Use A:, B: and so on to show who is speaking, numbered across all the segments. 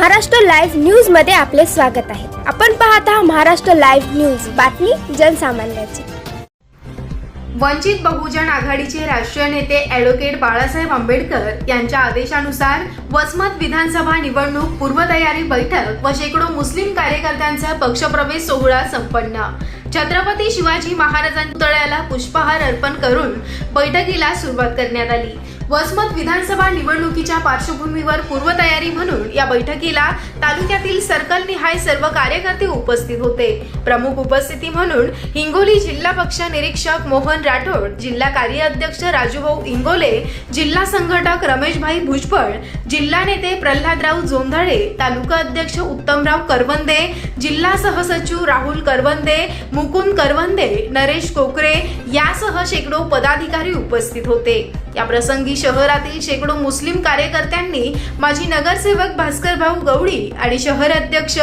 A: Maharashtra live न्यूजमध्ये आपले स्वागत आहे. आपण पाहत आहात महाराष्ट्र लाईव्ह न्यूज. बातमी जनसामान्याची.
B: वंचित बहुजन आघाडीचे राष्ट्रीय नेते ॲडव्होकेट बाळासाहेब आंबेडकर यांच्या आदेशानुसार वसमत विधानसभा निवडणूक पूर्वतयारी बैठक व शेकडो मुस्लिम कार्यकर्त्यांचा पक्षप्रवेश सोहळा संपन्न. छत्रपती शिवाजी महाराजांच्या पुतळ्याला पुष्पहार अर्पण करून बैठकीला सुरुवात करण्यात आली. वसमत विधानसभा निवडणुकीच्या पार्श्वभूमीवर पूर्वतयारी म्हणून या बैठकीला तालुक्यातील सर्कल निहाय सर्व कार्यकर्ते उपस्थित होते. प्रमुख उपस्थिती म्हणून हिंगोली जिल्हा पक्ष निरीक्षक मोहन राठोड जिल्हा कार्याध्यक्ष राजूभाऊ इंगोले जिल्हा संघटक रमेशभाई भुजबळ जिल्हा नेते प्रल्हादराव जोंधळे तालुका अध्यक्ष उत्तमराव करवंदे जिल्हा सहसचिव राहुल करवंदे मुकुंद करवंदे नरेश कोकरे यासह शेकडो पदाधिकारी उपस्थित होते. या प्रसंगी शहरातील शेकडो मुस्लिम कार्यकर्त्यांनी माजी नगरसेवक भास्कर भाऊ गवडी आणि शहर अध्यक्ष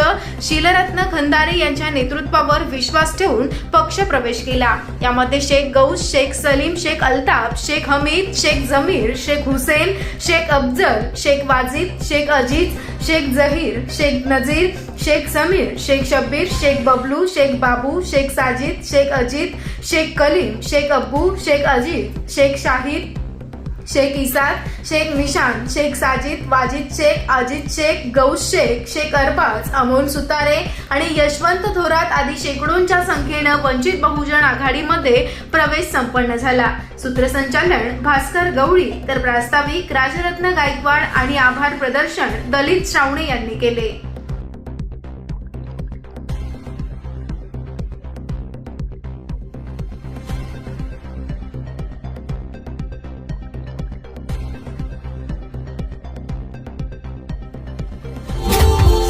B: शीलरत्न खंदारे यांच्या नेतृत्वावर विश्वास ठेवून पक्ष प्रवेश केला. यामध्ये शेख गौस शेख सलीम शेख अल्ताफ शेख हमीद शेख जमीर शेख हुसेन शेख अफजल शेख शेख वाजिद शेख अजीज शेख जहीर शेख नजीर शेख समीर शेख शब्बीर शेख बबलू शेख बाबू शेख साजिद शेख अजित शेख कलीम शेख अब्बू शेख अजीत शेख शाहिद शेख इसाद शेख निशान शेख साजिद वाजिद शेख अजित शेख गौस शेख शेख अरबाज अमोल सुतारे आणि यशवंत थोरात आदी शेकडोंच्या संख्येनं वंचित बहुजन आघाडीमध्ये प्रवेश संपन्न झाला. सूत्रसंचालन भास्कर गवळी तर प्रास्ताविक राजरत्न गायकवाड आणि आभार प्रदर्शन दलित श्रावणे यांनी केले.